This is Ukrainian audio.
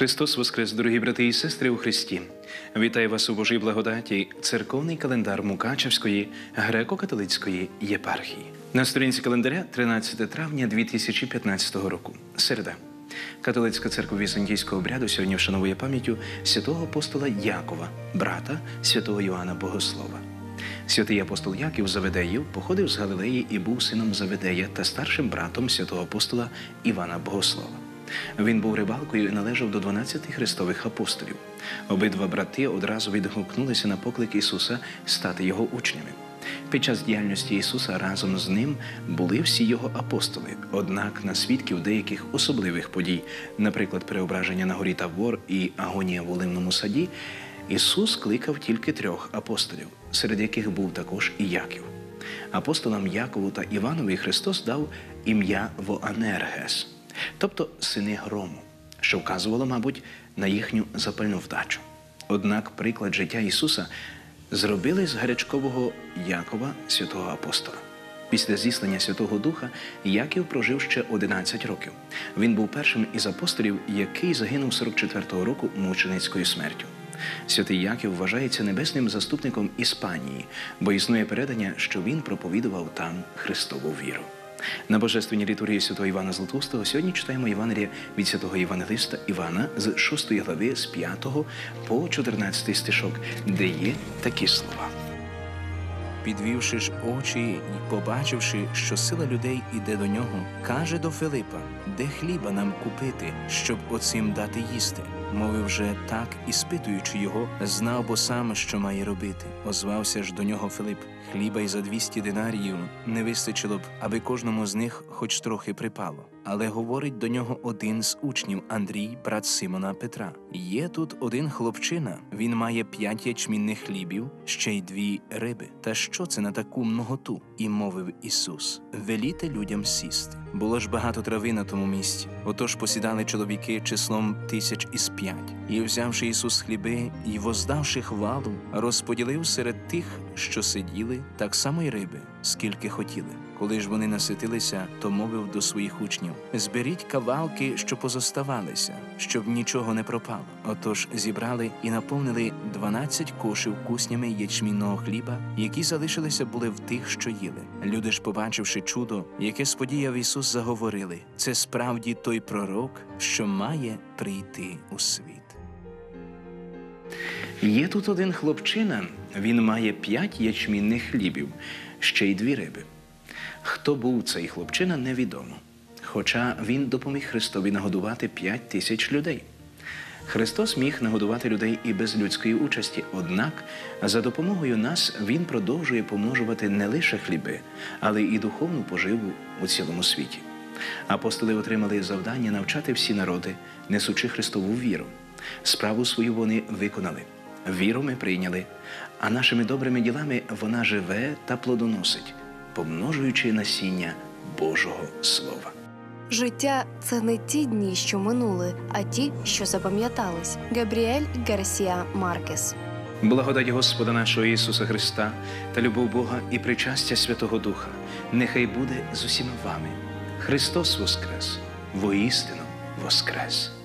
Христос Воскрес, дорогі брати і сестри у Христі. Вітаю вас у Божій благодаті, церковний календар Мукачевської греко-католицької єпархії. На сторінці календаря 13 травня 2015 року. Середа. Католицька церква Візантійського обряду сьогодні вшановує пам'яттю святого апостола Якова, брата святого Йоанна Богослова. Святий апостол Яків Заведеїв походив з Галилеї і був сином Заведея та старшим братом святого апостола Івана Богослова. Він був рибалкою і належав до 12 христових апостолів. Обидва брати одразу відгукнулися на поклик Ісуса стати його учнями. Під час діяльності Ісуса разом з ним були всі його апостоли. Однак на свідків деяких особливих подій, наприклад, преображення на горі Тавор і агонія в Оливному саді, Ісус кликав тільки трьох апостолів, серед яких був також і Яків. Апостолам Якову та Іванові Христос дав ім'я Воанергес, тобто сини грому, що вказувало, мабуть, на їхню запальну вдачу. Однак приклад життя Ісуса зробили з гарячкового Якова святого апостола. Після зіслання Святого Духа Яків прожив ще 11 років. Він був першим із апостолів, який загинув 44-го року мученицькою смертю. Святий Яків вважається небесним заступником Іспанії, бо існує передання, що він проповідував там Христову віру. На божественній літургії святого Івана Златоустого сьогодні читаємо Євангелія від святого Євангелиста Івана з 6 глави з 5 по 14 стишок, де є такі слова. Підвівши ж очі й побачивши, що сила людей іде до нього, каже до Филипа: де хліба нам купити, щоб оцим дати їсти? Мовив же так, і спитуючи його, знав бо сам, що має робити. Озвався ж до нього Филип: хліба й за двісті динаріїв не вистачило б, аби кожному з них хоч трохи припало. Але говорить до нього один з учнів Андрій, брат Симона Петра. Є тут один хлопчина, він має п'ять ячмінних хлібів, ще й дві риби. Та що це на таку многоту? І мовив Ісус: Веліте людям сісти. Було ж багато трави на тому місці. Отож посідали чоловіки числом тисяч із п'ять. І взявши Ісус хліби і воздавши хвалу, розподілив серед тих, що сиділи, так само й риби, скільки хотіли. Коли ж вони наситилися, то мовив до своїх учнів: зберіть кавалки, що позоставалися, щоб нічого не пропало. Отож зібрали і наповнили дванадцять кошів куснями ячмінного хліба, які залишилися були в тих, що їли. Люди ж, побачивши чудо, яке сподіяв Ісус, заговорили: це справді той пророк, що має прийти у світ. Є тут один хлопчина, він має п'ять ячмінних хлібів, ще й дві риби. Хто був цей хлопчина, невідомо. Хоча він допоміг Христові нагодувати п'ять тисяч людей. Христос міг нагодувати людей і без людської участі, однак за допомогою нас Він продовжує помножувати не лише хліби, але і духовну поживу у цілому світі. Апостоли отримали завдання навчати всі народи, несучи Христову віру. Справу свою вони виконали. Віру ми прийняли, а нашими добрими ділами вона живе та плодоносить, помножуючи насіння Божого Слова. Життя це не ті дні, що минули, а ті, що запам'ятались. Габріель Гарсія Маркес. Благодать Господа нашого Ісуса Христа та любов Бога і причастя Святого Духа нехай буде з усіма вами. Христос Воскрес, воістину Воскрес!